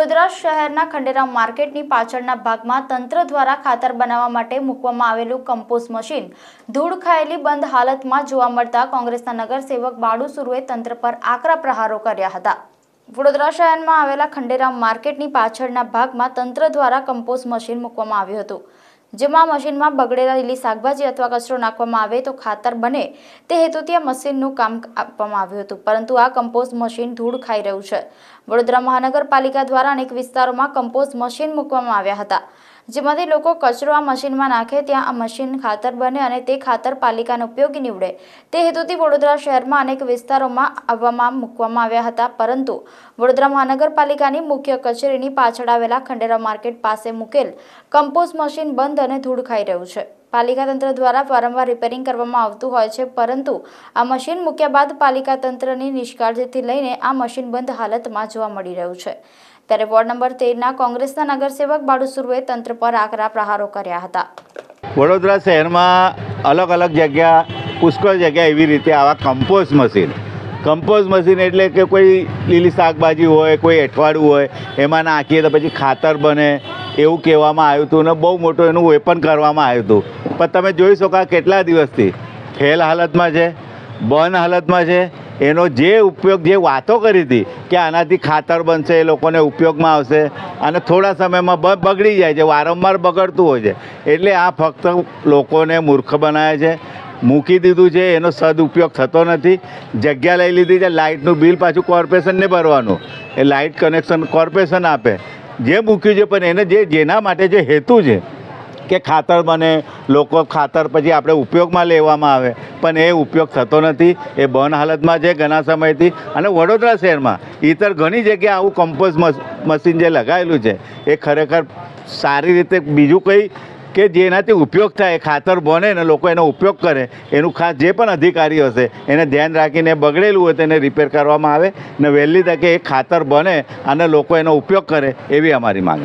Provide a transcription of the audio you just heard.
વડોદરા શહેરના ખંડેરામ માર્કેટની પાછળના ભાગમાં તંત્ર દ્વારા ખાતર બનાવવા માટે મૂકવામાં આવેલું કમ્પોઝ મશીન ધૂળ ખાયેલી બંધ હાલતમાં જોવા મળતા કોંગ્રેસના નગરસેવક બાળુ સુરુએ તંત્ર પર આકરા પ્રહારો કર્યા હતા. વડોદરા શહેરમાં આવેલા ખંડેરામ માર્કેટની પાછળના ભાગમાં તંત્ર દ્વારા કમ્પોઝ મશીન મૂકવામાં આવ્યું હતું. જેમાં મશીનમાં બગડેલા લીલી શાકભાજી અથવા કચરો નાખવામાં આવે તો ખાતર બને તે હેતુથી આ મશીનનું કામ આપવામાં આવ્યું હતું. પરંતુ આ કમ્પોસ્ટ મશીન ધૂળ ખાઈ રહ્યું છે. વડોદરા મહાનગરપાલિકા દ્વારા અનેક વિસ્તારોમાં કમ્પોસ્ટ મશીન મૂકવામાં આવ્યા હતા. જેમાંથી લોકો કચરો આ મશીનમાં નાખે, ત્યાં આ મશીન ખાતર બને અને તે ખાતર પાલિકાને ઉપયોગી નીવડે. તે હેતુથી વડોદરા શહેરમાં અનેક વિસ્તારોમાં આવવામાં મૂકવામાં આવ્યા હતા, પરંતુ વડોદરા મહાનગરપાલિકાની મુખ્ય કચેરીની પાછળ આવેલા ખંડેરા માર્કેટ પાસે મૂકેલ કમ્પોઝ મશીન બંધ અને ધૂળ ખાઈ રહ્યું છે. પાલિકા તંત્ર દ્વારા વારંવાર રિપેરિંગ કરવામાં આવતું હોય છે, પરંતુ આ મશીન મૂક્યા બાદ પાલિકા તંત્રની નિષ્કાળજીથી લઈને આ મશીન બંધ હાલતમાં જોવા મળી રહ્યું છે. ત્યારે વોર્ડ નંબર તેરના કોંગ્રેસના નગરસેવક બાળુસુરુએ તંત્ર પર આકરા પ્રહારો કર્યા હતા. વડોદરા શહેરમાં અલગ અલગ જગ્યા, પુષ્કળ જગ્યા એવી રીતે આવા કમ્પોઝ મશીન. કમ્પોઝ મશીન એટલે કે કોઈ લીલી શાકભાજી હોય, કોઈ એઠવાડું હોય, એમાં નાખીએ તો પછી ખાતર બને, એવું કહેવામાં આવ્યું હતું અને બહુ મોટું એનું વેપન કરવામાં આવ્યું હતું. પણ તમે જોઈ શકો કેટલા દિવસથી ફેલ હાલતમાં છે, બંધ હાલતમાં છે એનો જે ઉપયોગ, જે વાતો કરી હતી કે આનાથી ખાતર બનશે, એ લોકોને ઉપયોગમાં આવશે અને થોડા સમયમાં બગડી જાય છે, વારંવાર બગડતું હોય છે. એટલે આ ફક્ત લોકોને મૂર્ખ બનાવે છે. મૂકી દીધું છે, એનો સદુપયોગ થતો નથી. જગ્યા લઈ લીધી છે, લાઇટનું બિલ પાછું કોર્પોરેશનને ભરવાનું. એ લાઇટ કનેક્શન કોર્પોરેશન આપે. જે મૂક્યું છે, પણ એને જે, જેના માટે જે હેતુ છે કે ખાતર બને લોકો ખાતર પછી આપણે ઉપયોગમાં લેવામાં આવે. પણ એ ઉપયોગ થતો નથી. એ બંધ હાલતમાં છે ઘણા સમયથી. અને વડોદરા શહેરમાં ઇતર ઘણી જગ્યાએ આવું કમ્પોઝ મશીન જે લગાવેલું છે, એ ખરેખર સારી રીતે બીજું કંઈ કે જેનાથી ઉપયોગ થાય, ખાતર બને ને લોકો એનો ઉપયોગ કરે, એનું ખાસ જે પણ અધિકારી હશે, એને ધ્યાન રાખીને બગડેલું હોય તેને રિપેર કરવામાં આવે. ને વહેલી તકે એ ખાતર બને અને લોકો એનો ઉપયોગ કરે, એવી અમારી માંગ